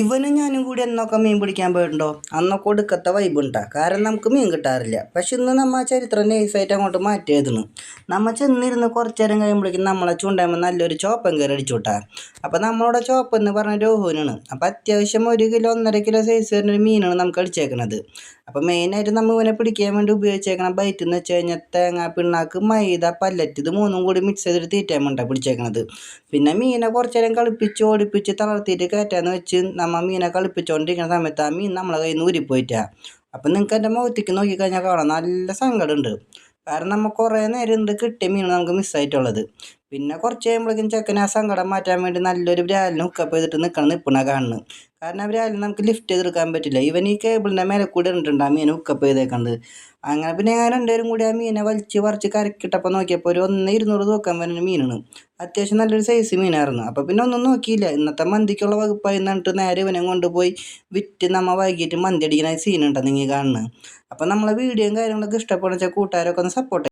ഇവനും ഞാനും കൂടി എന്നൊക്കെ മീൻ പിടിക്കാൻ പോയിട്ടുണ്ടോ? അന്നൊക്കെ ഒടുക്കത്തെ വൈബുണ്ടാ കാരണം നമുക്ക് മീൻ കിട്ടാറില്ല. പക്ഷെ ഇന്ന് നമ്മൾ ആ ചരിത്രം നൈസായിട്ട് അങ്ങോട്ട് മാറ്റി നമ്മൾ നമ്മ ചെന്നിരുന്ന് കുറച്ച് നേരം കഴിയുമ്പോഴേക്കും നമ്മളെ ചൂണ്ടാകുമ്പോൾ നല്ലൊരു ചോപ്പൻ കയറി അടിച്ചു വിട്ടാ അപ്പോൾ നമ്മളോട് ചോപ്പ് എന്ന് പറഞ്ഞ രോഹുവിനാണ്. അപ്പോൾ അത്യാവശ്യം ഒരു കിലോ ഒന്നര കിലോ സൈസ് വരുന്ന ഒരു മീനാണ് നമുക്ക് അടിച്ചേക്കണത്. അപ്പോൾ മെയിനായിട്ട് നമ്മൾ ഇവനെ പിടിക്കാൻ വേണ്ടി ഉപയോഗിച്ചേക്കണം ബൈറ്റ് എന്ന് വെച്ച് കഴിഞ്ഞാൽ തേങ്ങ പിണ്ണാക്ക് മൈദ പല്ലറ്റ് ഇത് മൂന്നും കൂടി മിക്സ് ചെയ്തിട്ട് തീറ്റാൻ വേണ്ട പിടിച്ചേക്കണത്. പിന്നെ മീനെ കുറച്ച് നേരം കളിപ്പിച്ച് ഓടിപ്പിച്ച് തളർത്തിയിട്ട് കയറ്റാന്ന് വെച്ച് നമ്മ മീനെ കളിപ്പിച്ചുകൊണ്ടിരിക്കുന്ന സമയത്ത് ആ മീൻ നമ്മളെ കയ്യിൽ നിന്ന് ഊരിപ്പോയിട്ടാ അപ്പം നിങ്ങൾക്ക് എന്റെ മുഖത്തേക്ക് നോക്കിക്കഴിഞ്ഞാൽ കാണാം നല്ല സങ്കടമുണ്ട്. കാരണം നമ്മൾ കുറേ നേരം ഉണ്ട് കിട്ടിയ മീൻ നമുക്ക് മിസ്സായിട്ടുള്ളത് പിന്നെ കുറച്ച് കഴിയുമ്പോഴേക്കും ചെക്കൻ ആ സങ്കടം മാറ്റാൻ വേണ്ടി നല്ലൊരു ബ്രാലിന് ഹുക്കപ്പ് ചെയ്തിട്ട് നിൽക്കണം നിൽപ്പണ കാണുന്നത്. കാരണം ആ ബ്രാലിന് നമുക്ക് ലിഫ്റ്റ് ചെയ്തെടുക്കാൻ പറ്റില്ല. ഇവൻ ഈ കേബിളിന്റെ മേലെ കൂടി ഇട്ടിട്ടുണ്ട് ആ മീനെ ഹുക്കപ്പ് ചെയ്തേക്കുന്നത് അങ്ങനെ പിന്നെ ഞാൻ രണ്ടുപേരും കൂടി ആ മീനെ വലിച്ച് പറിച്ച് കരക്കിട്ടപ്പോൾ നോക്കിയപ്പോൾ ഒരു ഒന്ന് ഇരുന്നൂറ് തൂക്കം വരുന്ന മീനാണ്. അത്യാവശ്യം നല്ലൊരു സൈസ് മീനായിരുന്നു. അപ്പോൾ പിന്നെ ഒന്നും നോക്കിയില്ല. ഇന്നത്തെ മന്തിക്കുള്ള വകുപ്പായി എന്നിട്ട് നേരെ ഇവനെ കൊണ്ടുപോയി വിറ്റ് നമ്മ വൈകിട്ട് മന്തി അടിക്കുന്ന സീനുണ്ടെന്ന് നിങ്ങൾ കാണുന്നത്? അപ്പോൾ നമ്മളെ വീഡിയോയും കാര്യങ്ങളൊക്കെ ഇഷ്ടപ്പെടുന്ന വെച്ചാൽ കൂട്ടുകാരൊക്കെ ഒന്ന് സപ്പോർട്ട്